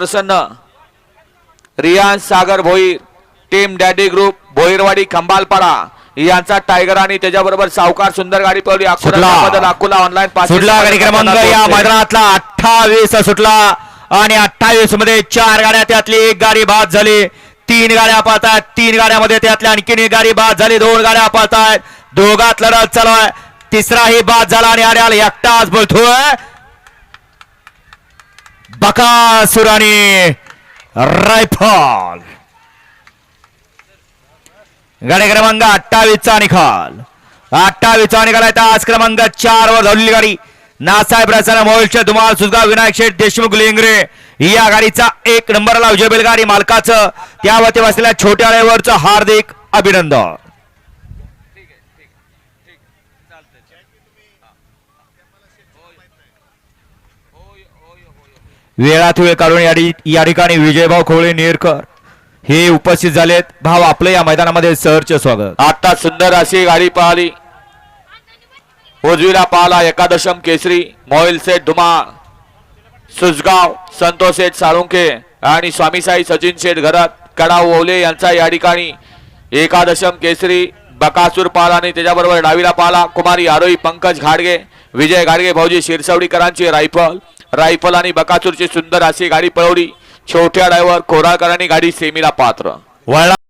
प्रसन्न. Riyan Sagar Bhoir team daddy group Bhoirwadi Khambalpada. यांचा tiger आणि त्याच्याबरोबर सावकार सुंदर गाडी पळवली. सुटला. बदल अकोला ऑनलाईन सुटला गाडी क्रमांक या मैदानातला अठ्ठावीस सुटला आणि अठ्ठावीसमध्ये चार गाड्या त्यातली एक गाडी बाद झाली. तीन गाड्या पाहतायत. तीन गाड्यामध्ये त्यातल्या आणखीन एक गाडी बाद झाली. दोन गाड्या पाहतायत. दोघात लढत चालू आहे. तिसराही बाद झाला आणि आड्याला एकटाच बोलतोय. बकासूर आणि रायफल. गाडी क्रमांक अठ्ठावीसचा निकाल. अठ्ठावीसचा निकाल आहे आज क्रमांक चार वर धावलेली गाडी. नासाहेब रसाना मोहोळचे धुमाल सुजगाव विनायक शेठ देशमुख लिंगरे या गाडीचा एक नंबरला विजय बैलगाडी मालकाचं. त्यावरती बसलेल्या छोट्या ड्रायव्हरचं हार्दिक अभिनंदन. वेळात वेळ काढून या या ठिकाणी विजयभाऊ खोळे नेरकर हे उपस्थित झालेत. भाव आपलं या मैदानामध्ये सरचे स्वागत. आता सुंदर अशी गाडी पाहली. उजवीला पाहला एकादशम केसरी मोहिल सेठ धुमाळ सुजगाव संतोष शेठ साळुंके आणि स्वामीसाई सचिन शेठ घरात कडाव ओवले यांचा या ठिकाणी एकादशम केसरी बकासूर पाला आणि त्याच्याबरोबर डावीला पाला कुमारी आरोही पंकज घाडगे विजय घाडगे भाऊजी शिरसवडीकरांची रायफल. रायफल आणि बकासूरची सुंदर अशी गाडी पळवली. छोट्या ड्रायव्हर कोराळकरांनी गाडी सेमीला पात्र. वळला